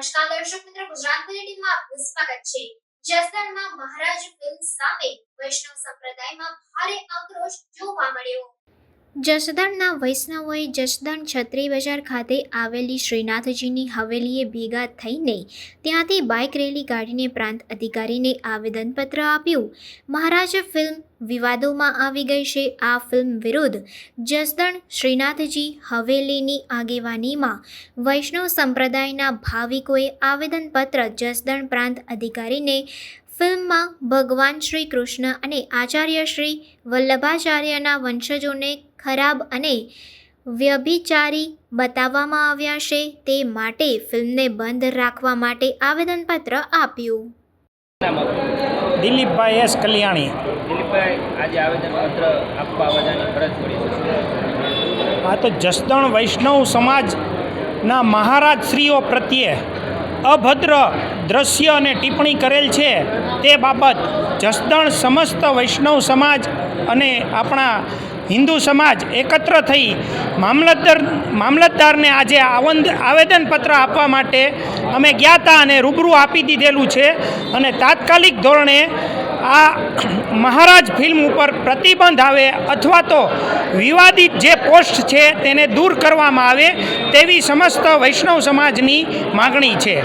નમસ્કાર દર્શક મિત્રો ગુજરાત બુલેટિનમાં આપનું સ્વાગત છે. જસદણમાં મહારાજ ફિલ્મ્સના જસદણના વૈષ્ણવોએ જસદણ છત્રી બજાર ખાતે આવેલી શ્રીનાથજીની હવેલીએ ભેગા થઈને ત્યાંથી બાઇક રેલી કાઢીને પ્રાંત અધિકારીને આવેદનપત્ર આપ્યું. મહારાજ ફિલ્મ વિવાદોમાં આવી ગઈ છે. આ ફિલ્મ વિરુદ્ધ જસદણ શ્રીનાથજી હવેલીની આગેવાનીમાં વૈષ્ણવ સંપ્રદાયના ભાવિકોએ આવેદનપત્ર જસદણ પ્રાંત અધિકારીને ફિલ્મમાં ભગવાન શ્રી કૃષ્ણ અને આચાર્ય શ્રી વલ્લભાચાર્યના વંશજોને ખરાબ અને વ્યભિચારી બતાવવામાં આવ્યા છે તે માટે ફિલ્મને બંધ રાખવા માટે આવેદનપત્ર આપ્યું. દિલીપભાઈ એસ કલ્યાણી. દિલીપભાઈ આજે આવેદનપત્ર આપવા બધાની ફરજ પડી આ તો જસદણ વૈષ્ણવ સમાજના મહારાજ શ્રીઓ પ્રત્યે અભદ્ર દ્રશ્ય અને ટિપ્પણી કરેલ છે તે બાબત જસદણ સમસ્ત વૈષ્ણવ સમાજ અને આપણા હિન્દુ સમાજ એકત્ર થઈ મામલતદાર મામલતદારને આજે આવંદ આવેદનપત્ર આપવા માટે અમે ગયા હતા અને રૂબરૂ આપી દીધેલું છે અને તાત્કાલિક ધોરણે આ મહારાજ ફિલ્મ ઉપર પ્રતિબંધ આવે અથવા તો વિવાદિત જે પોસ્ટ છે તેને દૂર કરવામાં આવે તેવી સમસ્ત વૈષ્ણવ સમાજની માગણી છે.